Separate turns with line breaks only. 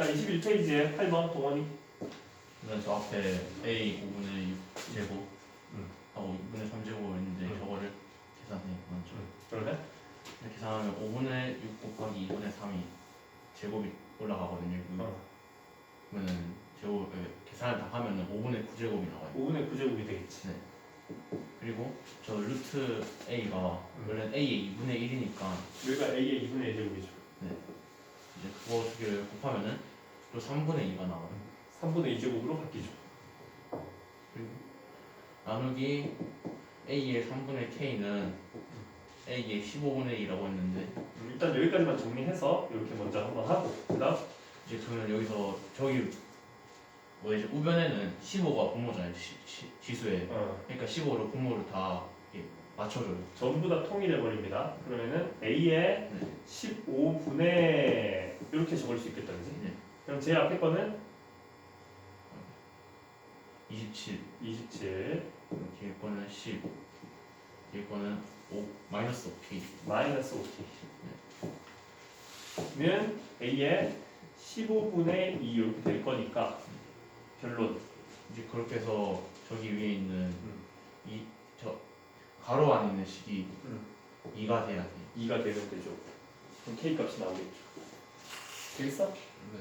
자 21페이지에 8번 동원이
그래서 저 앞에 A 5분의 6 제곱
응.
하고 2분의 3 제곱 있는데
응.
저거를 계산해 먼저
음. 그래?
이렇게 계산하면 5분의 6 곱하기 2분의 3이 제곱이 올라가거든요
어.
그러면 제곱 예, 계산을 다 하면 5분의 9 제곱이 나와요
5분의 9제곱이 되겠지 네.
그리고 저 루트 A가
음. 응.
원래 A의 2분의 1이니까
여기가 A의 2분의 1제곱이죠
네. 뭐 9와 2개를 곱하면은 또 3분의 2가 나와요.
3분의 2제곱으로 바뀌죠.
나누기 A의 3분의 K는 A의 15분의 2라고 했는데
일단 여기까지만 정리해서 이렇게 먼저 한번 하고 그다음
이제 그러면 여기서 저기 뭐 이제 우변에는 15가 분모잖아요. 시, 시, 지수에.
어,
그러니까 15로 분모를 다 맞춰줘요.
전부 다 통일해 버립니다. 그러면은 A의
네.
15분의 이렇게 적을 수 있겠다는 거지?
네.
그럼 제일 앞에 거는?
27
27
뒤에 거는 10 뒤에 거는 5 마이너스 5p
마이너스 5t 는 a의 15분의 2 이렇게 될 거니까 결론.
이제 그렇게 해서 저기 위에 있는
음.
이 저 가로 안에 있는 식이
음.
2가 돼야 돼.
2가 되면 되죠. 그럼 k 값이 나오겠죠 되겠어?
네.